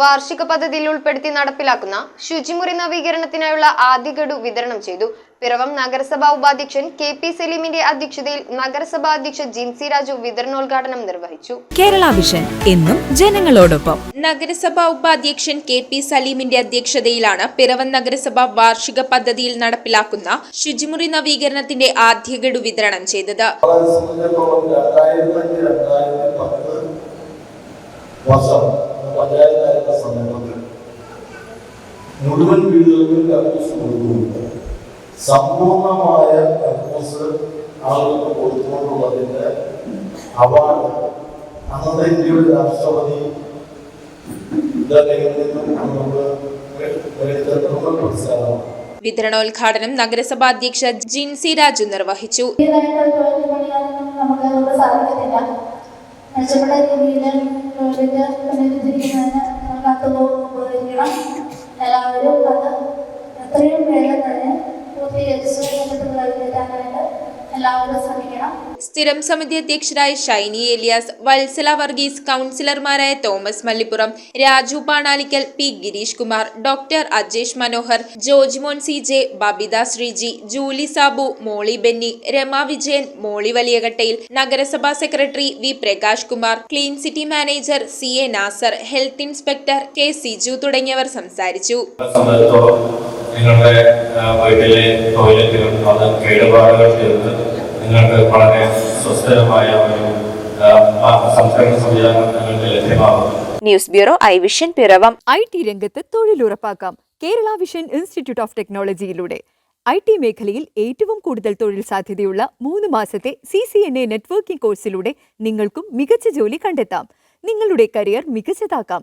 വാർഷിക പദ്ധതിയിൽ ഉൾപ്പെടുത്തി നടപ്പിലാക്കുന്ന ശുചിമുറി നവീകരണത്തിനായുള്ള ആദ്യ ഗഡു വിതരണം ചെയ്തു. പിറവം നഗരസഭാ ഉപാധ്യക്ഷൻ കെ പി സലീമിന്റെ അധ്യക്ഷതയിൽ നഗരസഭാ അധ്യക്ഷ ജിൻസി രാജു വിതരണോദ്ഘാടനം നിർവഹിച്ചു. കേരള വിഷൻ എന്നും ജനങ്ങളോടൊപ്പം. നഗരസഭാ ഉപാധ്യക്ഷൻ കെ പി സലീമിന്റെ അധ്യക്ഷതയിലാണ് പിറവം നഗരസഭ വാർഷിക പദ്ധതിയിൽ നടപ്പിലാക്കുന്ന ശുചിമുറി നവീകരണത്തിന്റെ ആദ്യ ഗഡു വിതരണം ചെയ്തത്. വർഷം മുഴുവൻ വീടുകളിലും കക്കൂസ് കൊടുക്കുന്നുണ്ട് സമ്പൂർണമായ കക്കൂസ് ആളുകൾക്ക് കൊടുത്തുകൊണ്ടുള്ളതിന്റെ അവാർഡ് അന്നത്തെ ഇന്ത്യയുടെ രാഷ്ട്രപതി നിന്നും നമുക്ക് വിതരണോദ്ഘാടനം നഗരസഭാ അധ്യക്ഷ ജിൻസി രാജു നിർവഹിച്ചു. മെച്ചപ്പെട്ട രീതിയിൽ ടോയ്ലറ്റ് പണിതിരിക്കുന്നതിന് നമുക്ക് അത് ഉപകരിക്കണം എല്ലാവരും അത് എത്രയും വേഗം തന്നെ എല്ലാവരും ശ്രമിക്കണം. സ്ഥിരം സമിതി അധ്യക്ഷരായ ഷൈനി എലിയാസ് വത്സല വർഗീസ് കൗൺസിലർമാരായ Thomas Mallippuram Raju Panalikkal P Girish Kumar doctor Ajesh Manohar Jojmon C J Babitha Sreeji Julie Sabu Molly Benny Rama Vijayan Molly Valiyakattayil നഗരസഭാ secretary V Prakash Kumar clean city manager C A Nasar health inspector K Siju തുടങ്ങിയവർ സംസാരിച്ചു. നിങ്ങളുടെ വീട്ടിലെ ടോയ്ലറ്റുകൾ അത് കേടുപാടുകൾ ചെയ്ത് നിങ്ങൾക്ക് വളരെ സ്വസ്ഥമായ ഒരു സംസ്കരണ സംവിധാനം നിങ്ങൾക്ക് ലഭ്യമാകും news bureau I vision Piravom. I T രംഗത്ത് തൊഴിലുറപ്പാക്കാം. കേരള വിഷൻ ഇൻസ്റ്റിറ്റ്യൂട്ട് ഓഫ് ടെക്നോളജിയിലൂടെ. ഐ ടി മേഖലയിൽ ഏറ്റവും കൂടുതൽ തൊഴിൽ സാധ്യതയുള്ള മൂന്ന് മാസത്തെ C C N A networking കോഴ്സിലൂടെ നിങ്ങൾക്കും മികച്ച ജോലി കണ്ടെത്താം. നിങ്ങളുടെ കരിയർ മികച്ചതാക്കാം.